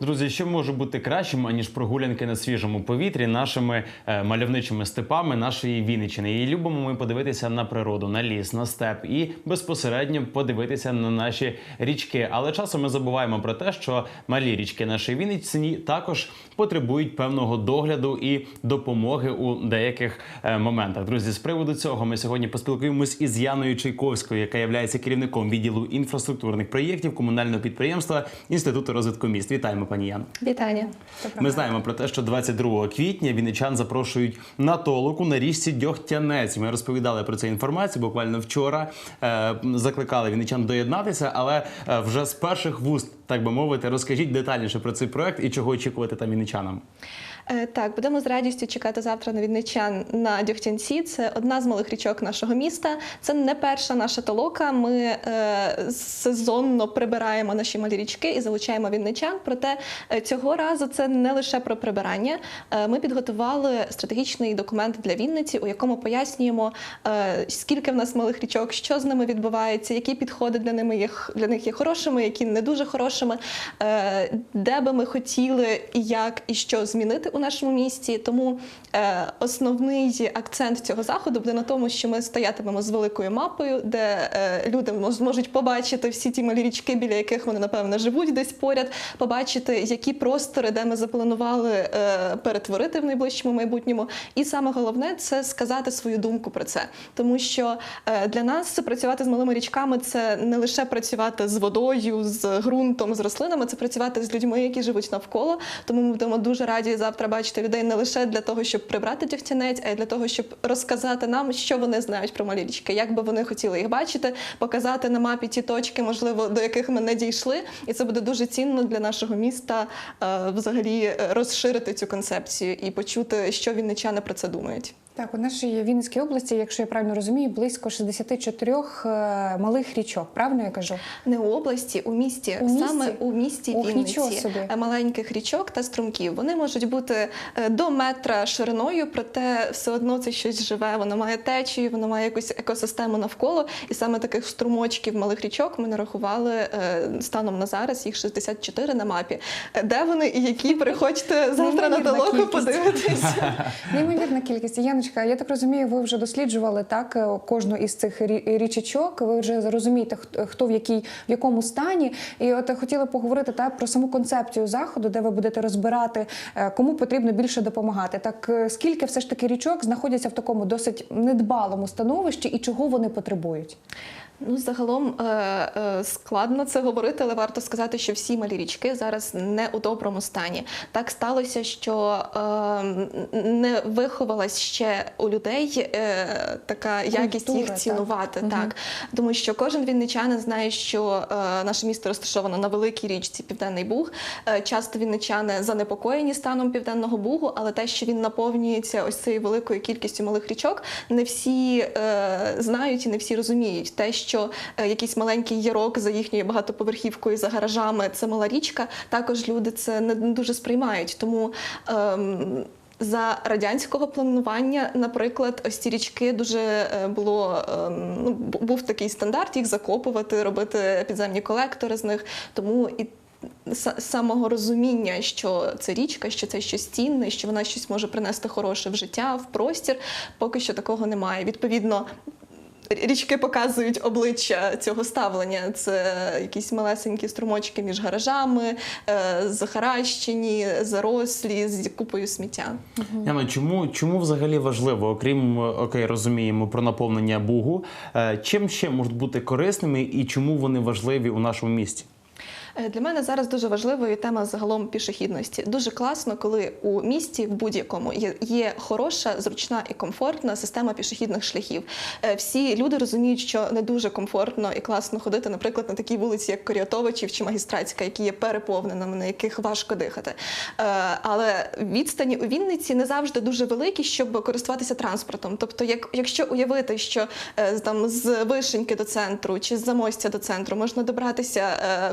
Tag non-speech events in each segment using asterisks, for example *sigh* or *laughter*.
Друзі, що може бути кращим, аніж прогулянки на свіжому повітрі нашими е, мальовничими степами нашої Вінниччини. І любимо ми подивитися на природу, на ліс, на степ і безпосередньо подивитися на наші річки. Але часом ми забуваємо про те, що малі річки нашої Вінниччині також потребують певного догляду і допомоги у деяких е, моментах. Друзі, з приводу цього ми сьогодні поспілкуємось із Яною Чайковською, яка є керівником відділу інфраструктурних проєктів комунального підприємства Інституту розвитку міст. Вітаємо, пані Ян. Вітання. Ми знаємо про те, що 22 квітня вінничан запрошують на толоку на річці Дьогтянець. Ми розповідали про цю інформацію. Буквально вчора е, закликали вінничан доєднатися, але е, вже з перших вуст, так би мовити, розкажіть детальніше про цей проект і чого очікувати там вінничанам. Е, Так, будемо з радістю чекати завтра на відничан на Дьогтянці. Це одна з малих річок нашого міста. Це не перша наша толока. Ми е, сезонно прибираємо наші малі річки і залучаємо відничан. Проте е, цього разу це не лише про прибирання. Е, ми підготували стратегічний документ для Вінниці, у якому пояснюємо, е, скільки в нас малих річок, що з ними відбувається, які підходи для ними є для них є хорошими, які не дуже хорошими, е, де би ми хотіли і як і що змінити у нашому місті. Тому е, основний акцент цього заходу буде на тому, що ми стоятимемо з великою мапою, де е, люди мож- зможуть побачити всі ті малі річки, біля яких вони напевно живуть десь поряд, побачити, які простори, де ми запланували перетворити в найближчому майбутньому. І саме головне це сказати свою думку про це, тому що для нас працювати з малими річками це не лише працювати з водою, з ґрунтом, з рослинами, це працювати з людьми, які живуть навколо. Тому ми будемо дуже раді завтра бачити людей не лише для того, щоб прибрати тягтянець, а й для того, щоб розказати нам, що вони знають про малі річки, як би вони хотіли їх бачити, показати на мапі ті точки, можливо, до яких ми не дійшли. І це буде дуже цінно для нашого міста е, взагалі розширити цю концепцію і почути, що вінничани про це думають. Так, у нашій Вінницькій області, якщо я правильно розумію, близько 64 е, малих річок. Правильно я кажу? Не у області, у місті, У місті? саме у місті Ох, Вінниці собі. Е, маленьких річок та струмків. Вони можуть бути е, до метра шириною, проте все одно це щось живе. Воно має течію, воно має якусь екосистему навколо. І саме таких струмочків малих річок ми нарахували станом на зараз. Їх 64 на мапі. Де вони і які приходьте *laughs* завтра на кількість. подивитися. *laughs* Неймовірна кількість. Яночка, я так розумію, ви вже досліджували так е, кожну із цих рі- річечок. Ви вже розумієте, хто- хто в якій в якому стані. І от хотіла поговорити так про саму концепцію заходу, де ви будете розбирати, е, кому потрібно більше допомагати. Так е, скільки все ж таки річок знаходяться в такому досить недбалому становищі і чого вони потребують? Ну, загалом е, е, складно це говорити, але варто сказати, що всі малі річки зараз не у доброму стані. Так сталося, що е, не виховалась ще у людей така якість Культура, їх цінувати. Так, тому що кожен вінничанин знає, що наше місто розташовано на великій річці Південний Буг. Часто вінничани занепокоєні станом Південного Бугу, але те, що він наповнюється ось цією великою кількістю малих річок, не всі знають і не всі розуміють. Те, що е, якийсь маленький ярок за їхньою багатоповерхівкою, за гаражами, це мала річка. Також люди це не дуже сприймають. Тому ем, за радянського планування, наприклад, ось ці річки дуже е, було ем, ну, був такий стандарт їх закопувати, робити підземні колектори з них. Тому і самого розуміння, що це річка, що це щось цінне, що вона щось може принести хороше в життя, в простір, поки що такого немає. Відповідно. Річки показують обличчя цього ставлення. Це якісь малесенькі струмочки між гаражами, е, захаращені, зарослі з купою сміття. Яно, чому, чому взагалі важливо, окрім окей, розуміємо про наповнення бугу, е, чим ще можуть бути корисними і чому вони важливі у нашому місті? Е, Для мене зараз дуже важливою тема загалом пішохідності. Дуже класно, коли у місті в будь-якому є, хороша, зручна і комфортна система пішохідних шляхів. Е, Всі люди розуміють, що не дуже комфортно і класно ходити, наприклад, на такій вулиці, як Коріатовичів чи Магістратська, які є переповненими, на яких важко дихати. Е, Але відстані у Вінниці не завжди дуже великі, щоб користуватися транспортом. Тобто, як, якщо уявити, що там з Вишеньки до центру чи з Замостя до центру можна добратися е,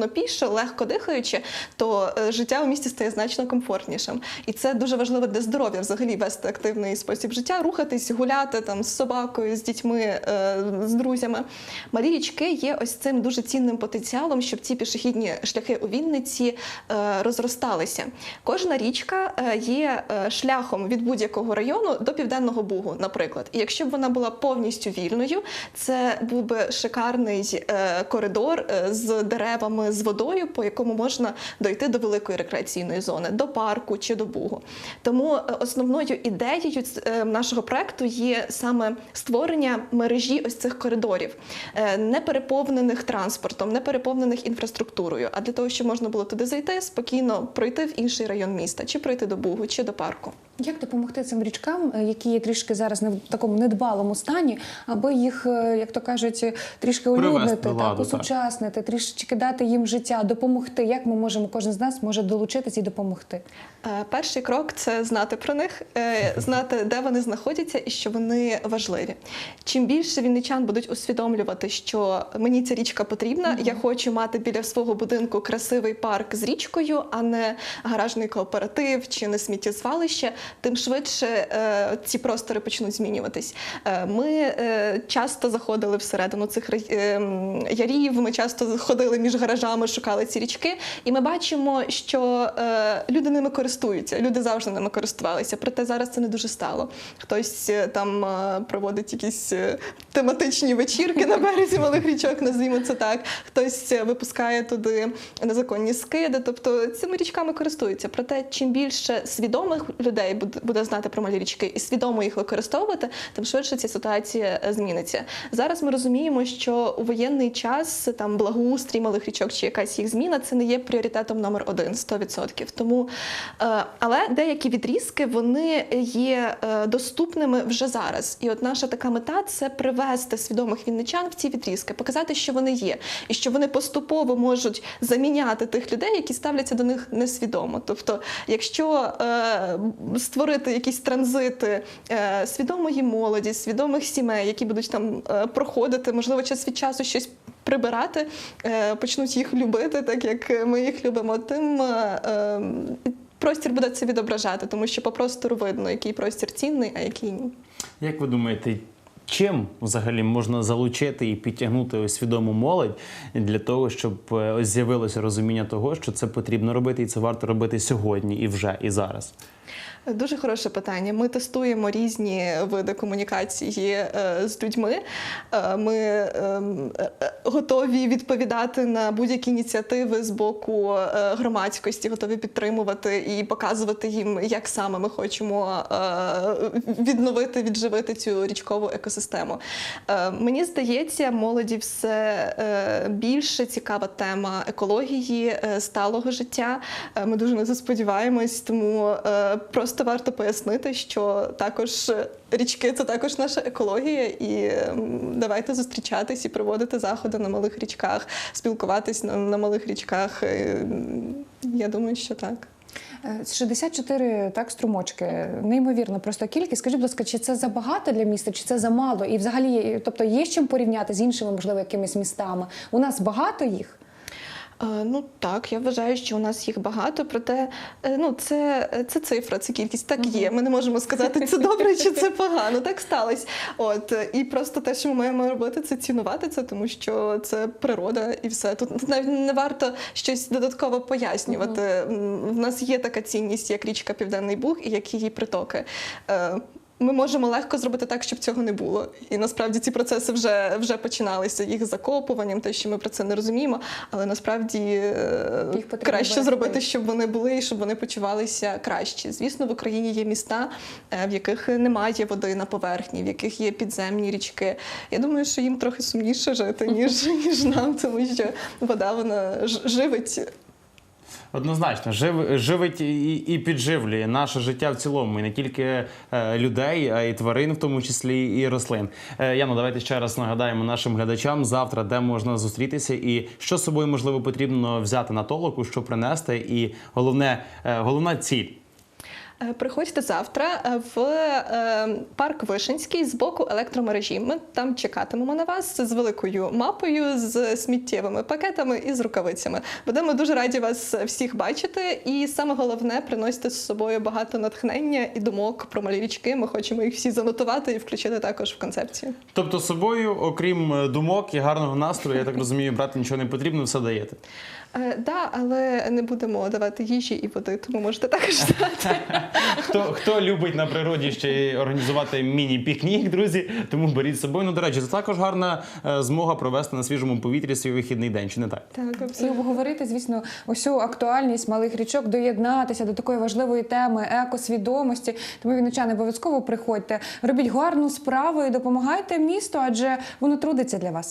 комфортно однопіше, легко дихаючи, то е, життя у місті стає значно комфортнішим. І це дуже важливо для здоров'я взагалі вести активний спосіб життя, рухатись, гуляти там з собакою, з дітьми, е, з друзями. Малі річки є ось цим дуже цінним потенціалом, щоб ці пішохідні шляхи у Вінниці е, розросталися. Кожна річка є шляхом від будь-якого району до південного бугу, наприклад. І якщо б вона була повністю вільною, це був би шикарний коридор з деревами, з водою, по якому можна дойти до великої рекреаційної зони, до парку чи до бугу. Тому е, основною ідеєю е, нашого проекту є саме створення мережі ось цих коридорів, е, не переповнених транспортом, не переповнених інфраструктурою, а для того, щоб можна було туди зайти, спокійно пройти в інший район міста, чи пройти до бугу, чи до парку. Як допомогти цим річкам, е, які є трішки зараз не в такому недбалому стані, аби їх, е, як то кажуть, трішки улюднити, до ладу, так, трішки дати їм життя, допомогти? Як ми можемо, кожен з нас може долучитися і допомогти? Е, Перший крок це знати про них, знати, де вони знаходяться і що вони важливі. Чим більше вінничан будуть усвідомлювати, що мені ця річка потрібна, я хочу мати біля свого будинку красивий парк з річкою, а не гаражний кооператив чи не сміттєзвалище, тим швидше е, ці простори почнуть змінюватись. Е, Ми е, часто заходили всередину цих ярів, ми часто ходили між гаражами, шукали ці річки, і ми бачимо, що люди ними користуються, люди завжди ними користувалися. Проте зараз це не дуже стало. Хтось там проводить якісь тематичні вечірки на березі малих річок, назвімо це так. Хтось е, випускає туди незаконні скиди. Тобто цими річками користуються. Проте, чим більше свідомих людей буде, знати про малі річки і свідомо їх використовувати, тим швидше ця ситуація е, зміниться. Зараз ми розуміємо, що у воєнний час там благоустрій малих річок чи якась їх зміна це не є пріоритетом номер один 100%. Тому, е, але деякі відрізки вони є доступними вже зараз. І от наша така мета це привести свідомих вінничан в ці відрізки, показати, що вони є, і що вони поступово можуть заміняти тих людей, які ставляться до них несвідомо. Тобто, якщо е, створити якісь транзити е, свідомої молоді, свідомих сімей, які будуть там е, проходити, можливо, час від часу щось. Прибирати, е, почнуть їх любити, так як ми їх любимо, тим е, е, простір буде це відображати, тому що по простору видно, який простір цінний, а який ні. Як ви думаєте, чим взагалі можна залучити і підтягнути свідому молодь для того, щоб е, ось з'явилося розуміння того, що це потрібно робити, і це варто робити сьогодні і вже і зараз? Дуже хороше питання. Ми тестуємо різні види комунікації е, з людьми. Е, Ми ем, готові відповідати на будь-які ініціативи з боку громадськості, готові підтримувати і показувати їм, як саме ми хочемо відновити, відживити цю річкову екосистему. Е, Мені здається, молоді все е, більше цікава тема екології, е, сталого життя. Ми дуже на це сподіваємось, тому просто варто пояснити, що також річки це також наша екологія, і давайте зустрічатись і проводити заходи на малих річках, спілкуватись на, малих річках. Я думаю, що так. Е, 64 так, струмочки, неймовірно, просто кількість. Скажіть, будь ласка, чи це забагато для міста, чи це замало? І взагалі, тобто, є чим порівняти з іншими, можливо, якимись містами? У нас багато їх? Е, Ну так, я вважаю, що у нас їх багато, проте е, ну це, це цифра, це кількість. Так є. Ми не можемо сказати, це добре чи це погано. Так сталося. От е, і просто те, що ми маємо робити, це цінувати це, тому що це природа і все. Тут, навіть не варто щось додатково пояснювати. В нас є така цінність, як річка Південний Буг і як її притоки. Ми можемо легко зробити так, щоб цього не було. І насправді ці процеси вже, вже починалися їх закопуванням, те, що ми про це не розуміємо. Але насправді е, Їх краще зробити, щоб вони були і щоб вони почувалися краще. Звісно, в Україні є міста, е, в яких немає води на поверхні, в яких є підземні річки. Я думаю, що їм трохи сумніше жити, ніж, *laughs* ніж нам, тому що вода вона живить Однозначно, жив, живить і, і підживлює наше життя в цілому, і не тільки е, людей, а й тварин, в тому числі і рослин. Е, Яно, давайте ще раз нагадаємо нашим глядачам завтра, де можна зустрітися, і що з собою можливо потрібно взяти на толоку, що принести, і головне, е, головна ціль. Е, Приходьте завтра е, в е, парк Вишенський з боку електромережі. Ми там чекатимемо на вас з великою мапою, з сміттєвими пакетами і з рукавицями. Будемо дуже раді вас всіх бачити. І саме головне, приносите з собою багато натхнення і думок про малі річки. Ми хочемо їх всі занотувати і включити також в концепцію. Тобто з собою, окрім думок і гарного настрою, я так розумію, брати нічого не потрібно, все даєте. Е, да, але не будемо давати їжі і води, тому можете також *laughs* взяти. Хто, хто любить на природі ще й організувати міні-пікнік, друзі, тому беріть з собою. Ну, до речі, це також гарна е, змога провести на свіжому повітрі свій вихідний день, чи не так? Так, І абсолютно. обговорити, звісно, усю актуальність малих річок, доєднатися до такої важливої теми екосвідомості. Тому вінничани обов'язково приходьте, робіть гарну справу і допомагайте місту, адже воно трудиться для вас.